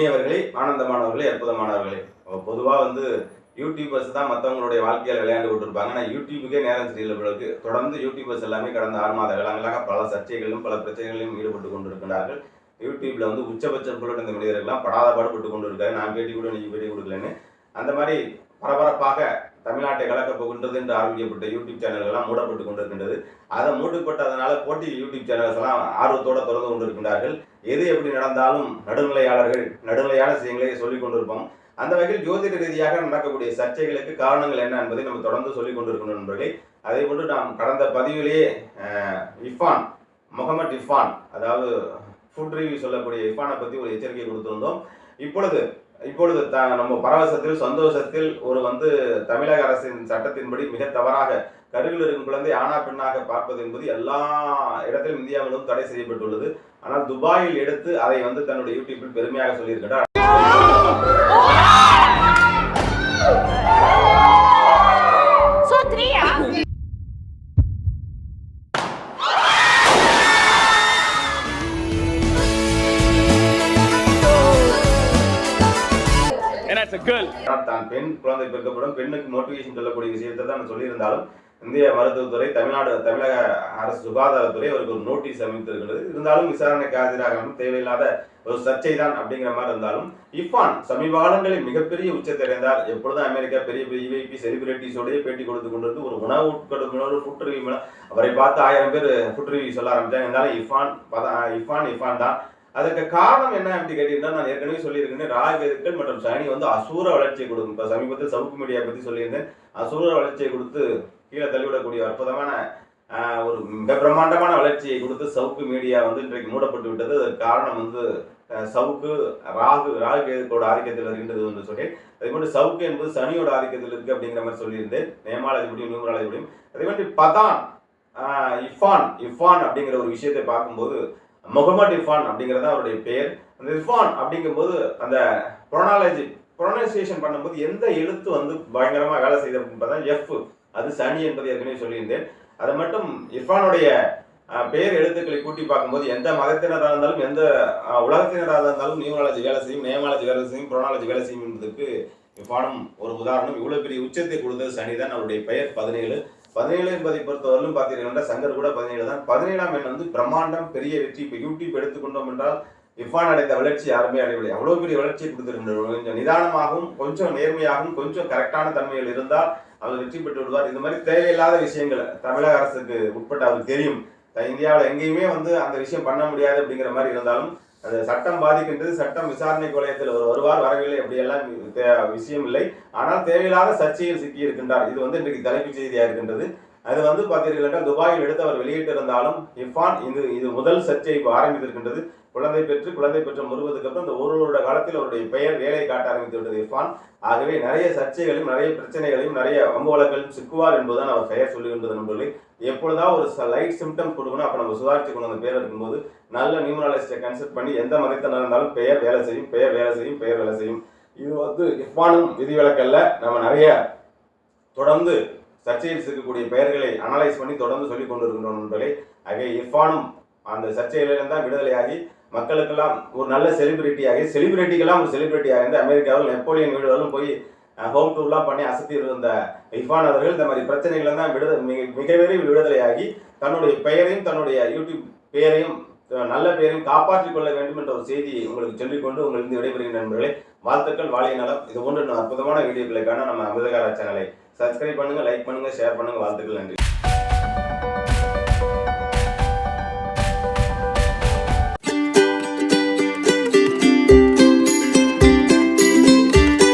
இனியவர்களே ஆனந்தமானவர்களே அற்புதமானவர்களே. பொதுவாக வந்து யூடியூபர்ஸ் தான் மற்றவங்களுடைய வாழ்க்கையில் விளையாண்டு கொண்டிருப்பாங்க. ஆனால் யூடியூபுக்கே நேரம் சரியில்லை தொடர்ந்து யூடியூபர்ஸ் எல்லாமே கடந்த ஆறு மாத காலங்களாக பல சர்ச்சைகளிலும் பல பிரச்சனைகளிலும் ஈடுபட்டு கொண்டிருக்கிறார்கள் யூடியூப்ல வந்து உச்சபட்சம் புகழ் இந்த மனிதர்கள்லாம் படாத பாடுபட்டு கொண்டு இருக்காரு நான் பேட்டி கூட நீங்கள் பேட்டி கொடுக்கலன்னு. அந்த மாதிரி பரபரப்பாக தமிழ்நாட்டை கலக்கப் போகின்றது என்று ஆரம்பிக்கப்பட்ட யூடியூப் சேனல்கள்லாம் மூடப்பட்டு கொண்டிருக்கின்றது. அதை மூடப்பட்டதனால போட்டி யூடியூப் சேனல்ஸ் எல்லாம் ஆர்வத்தோடு திறந்து கொண்டிருக்கின்றார்கள். எது எப்படி நடந்தாலும் நடுநிலையாளர்கள் நடுநிலையான விஷயங்களை சொல்லிக் கொண்டிருப்போம். அந்த வகையில் ஜோதிட ரீதியாக நடக்கக்கூடிய சர்ச்சைகளுக்கு காரணங்கள் என்ன என்பதை நம்ம தொடர்ந்து சொல்லிக் கொண்டிருக்கணும் நண்பர்களே. அதே போன்று நாம் கடந்த பதிவிலேயே இஃபான் முகமது இஃபான் அதாவது ஃபுட் ரிவ்யூ சொல்லக்கூடிய இஃபானை பற்றி ஒரு எச்சரிக்கை கொடுத்திருந்தோம். இப்பொழுது இப்பொழுது த நம்ம பரவசத்தில் சந்தோஷத்தில் ஒரு வந்து தமிழக அரசின் சட்டத்தின்படி மிக தவறாக கருவில் இருக்கும் குழந்தை ஆனா பெண்ணாக பார்ப்பது என்பது எல்லா இடத்திலும் இந்தியாவிலும் தடை செய்யப்பட்டுள்ளது. ஆனால் துபாயில் எடுத்து அதை வந்து தன்னுடைய யூடியூப்பில் பெருமையாக சொல்லியிருக்கிறார். ஏன்னா இட்ஸ் girl. தான் பெண் குழந்தை பிறக்கப்படும் பெண்ணுக்கு மோட்டிவேஷன் சொல்லக்கூடிய விஷயத்தை தான் சொல்லியிருந்தாலும் இந்திய மருத்துவத்துறை தமிழ்நாடு தமிழக அரசு சுகாதாரத்துறை அவருக்கு ஒரு நோட்டீஸ் அமைத்திருக்கிறது. இருந்தாலும் விசாரணைக்கு ஆஜராகாமல் தேவையில்லாத ஒரு சர்ச்சை தான் அப்படிங்கிற மாதிரி இருந்தாலும் இஃபான் சமீப காலங்களில் மிகப்பெரிய உச்சத்தை அடைந்தார். எப்பொழுதும் அமெரிக்கா பெரிய பெரிய இவைபி செலிபிரிட்டிஸோடய பேட்டி கொடுத்து கொண்டிருந்து ஒரு உணவு உட்கொடுக்கணும் ஃபுட் ரிவ்யூ அவரை பார்த்து ஆயிரம் பேர் ஃபுட் சொல்ல ஆரம்பித்தாங்க இருந்தாலும் இஃபான் இஃபான் இஃபான் தான். அதுக்கு காரணம் என்ன அப்படி கேட்டீங்கன்னா நான் ஏற்கனவே சொல்லியிருக்கேன் ராகவேதுக்கள் மற்றும் சனி வந்து அசூர வளர்ச்சியை கொடுக்கும். இப்போ சமீபத்தில் சவுக்கு மீடியா பற்றி சொல்லியிருந்தேன். அசூர வளர்ச்சியை கொடுத்து கீழே தள்ளிவிடக்கூடிய அற்புதமான ஒரு மிக பிரம்மாண்டமான வளர்ச்சியை கொடுத்து சவுக்கு மீடியா வந்து இன்றைக்கு மூடப்பட்டு விட்டது. அதற்கு காரணம் வந்து சவுக்கு ராகு ராகு கேதுக்களோட ஆதிக்கத்தில் வருகின்றது என்று சொல்லி அதே மாதிரி சவுக்கு என்பது சனியோட ஆதிக்கத்தில் இருக்கு அப்படிங்கிற மாதிரி சொல்லியிருந்தேன். நேமாலஜிபடியும் நியூமராலஜிபடியும். அதே மாதிரி பதான் இஃபான் இஃபான் அப்படிங்கிற ஒரு விஷயத்தை பார்க்கும்போது முகமது இர்ஃபான் அப்படிங்கிறது தான் அவருடைய பெயர். அந்த இர்ஃபான் அப்படிங்கும்போது அந்த ப்ரொனாலஜி ப்ரொனன்சியேஷன் பண்ணும்போது எந்த எழுத்து வந்து பயங்கரமாக வேலை செய்த பார்த்தா எஃப் அது சனி என்பது ஏற்கனவே சொல்லியிருந்தேன். அது மட்டும் இர்ஃபானுடைய பெயர் எழுத்துக்களை கூட்டி பார்க்கும்போது எந்த மதத்தினராக இருந்தாலும் எந்த உலகத்தினராக இருந்தாலும் நியூமராலஜி வேலை செய்யும் நேமாலஜி வேலை செய்யும் ப்ரொனாலஜி வேலை செய்யும் என்பதற்கு இர்ஃபானும் ஒரு உதாரணம். இவ்வளோ பெரிய உச்சத்தை கொடுத்தது சனி தான் அவருடைய பெயர். பதினேழு. பதினேழு என்பதை பொறுத்தவரையிலும் பார்த்தீங்கன்னா சங்கர் கூட பதினேழு தான். பதினேழாம் எண் வந்து பிரம்மாண்டம் பெரிய வெற்றி. இப்போ யூடியூப் எடுத்துக்கொண்டோம் என்றால் இஃபான் அடைந்த வளர்ச்சி யாருமே அடையவில்லை. அவ்வளோ பெரிய வளர்ச்சியை கொடுத்திருக்கின்றனர் கொஞ்சம் நிதானமாகவும் கொஞ்சம் நேர்மையாகவும் கொஞ்சம் கரெக்டான தன்மையில் இருந்தால் அவர் வெற்றி பெற்று விடுவார். இந்த மாதிரி தேவையில்லாத விஷயங்களை தமிழக அரசுக்கு உட்பட்டு அவருக்கு தெரியும். இந்தியாவில் எங்கேயுமே வந்து அந்த விஷயம் பண்ண முடியாது அப்படிங்கிற மாதிரி இருந்தாலும் அந்த சட்டம் பாதிக்கின்றது சட்டம் விசாரணை வளையத்தில் ஒரு வருவார் வரவில்லை அப்படியெல்லாம் விஷயம் இல்லை. ஆனால் தேவையில்லாத சர்ச்சையில் சிக்கி இருக்கின்றார் இது வந்து இன்றைக்கு தலைப்புச் செய்தியாக இருக்கின்றது. அது வந்து பார்த்தீர்கள் என்றால் துபாயில் எடுத்து அவர் வெளியிட்டிருந்தாலும் இஃபான் இது இது முதல் சர்ச்சை இப்போ ஆரம்பித்திருக்கின்றது. குழந்தை பெற்று குழந்தை பெற்று முறுவதுக்கு அப்புறம் இந்த ஒரு வருட காலத்தில் அவருடைய பெயர் வேலை காட்ட ஆரம்பித்து விட்டது இர்ஃபான். ஆகவே நிறைய சர்ச்சைகளையும் நிறைய பிரச்சனைகளையும் நிறைய வம்பு சிக்குவார் என்பதுதான் அவர் பெயர் சொல்லுகின்றது நண்பர்களே. எப்பொழுதா ஒரு லைட் சிம்டம்ஸ் கொடுக்கணும் அப்போ நம்ம சுதாரிச்சு கொண்டு அந்த பேர் இருக்கும்போது நல்ல நியூமராலஜிஸ்டை கன்சல்ட் பண்ணி எந்த மதத்தினர் இருந்தாலும் பெயர் வேலை செய்யும் பெயர் வேலை செய்யும் பெயர் வேலை செய்யும். இது வந்து இர்ஃபானும் விதிவிலக்கல்ல. நம்ம நிறைய தொடர்ந்து சர்ச்சையில் இருக்கக்கூடிய பெயர்களை அனலைஸ் பண்ணி தொடர்ந்து சொல்லிக் கொண்டிருக்கிறோம் நண்பர்களே. ஆகவே இர்ஃபானும் அந்த சர்ச்சையிலிருந்து தான் விடுதலையாகி மக்களுக்கெல்லாம் ஒரு நல்ல செலிபிரிட்டியாகி செலிபிரிட்டிக்கெல்லாம் ஒரு செலிபிரிட்டியாக இருந்து அமெரிக்காவில் நெப்போலியன் வீடுகளும் போய் ஹோம் டூர்லாம் பண்ணி அசத்தி இருந்த இஃபான் அவர்கள் இந்த மாதிரி பிரச்சனைகள் தான் விடுதலை மிக மிக விரைவில் விடுதலையாகி தன்னுடைய பெயரையும் தன்னுடைய யூடியூப் பெயரையும் நல்ல பெயரையும் காப்பாற்றிக் கொள்ள வேண்டும் என்ற ஒரு செய்தியை உங்களுக்கு சொல்லிக்கொண்டு உங்களிருந்து விடைபெறுகின்ற நண்பர்களே. வாழ்த்துக்கள் வாழிய நலம். இது போன்ற அற்புதமான வீடியோக்களுக்கான நம்ம அமிர்தகார சேனலை சப்ஸ்கிரைப் பண்ணுங்க லைக் பண்ணுங்க ஷேர் பண்ணுங்க. வாழ்த்துக்கள் நன்றி.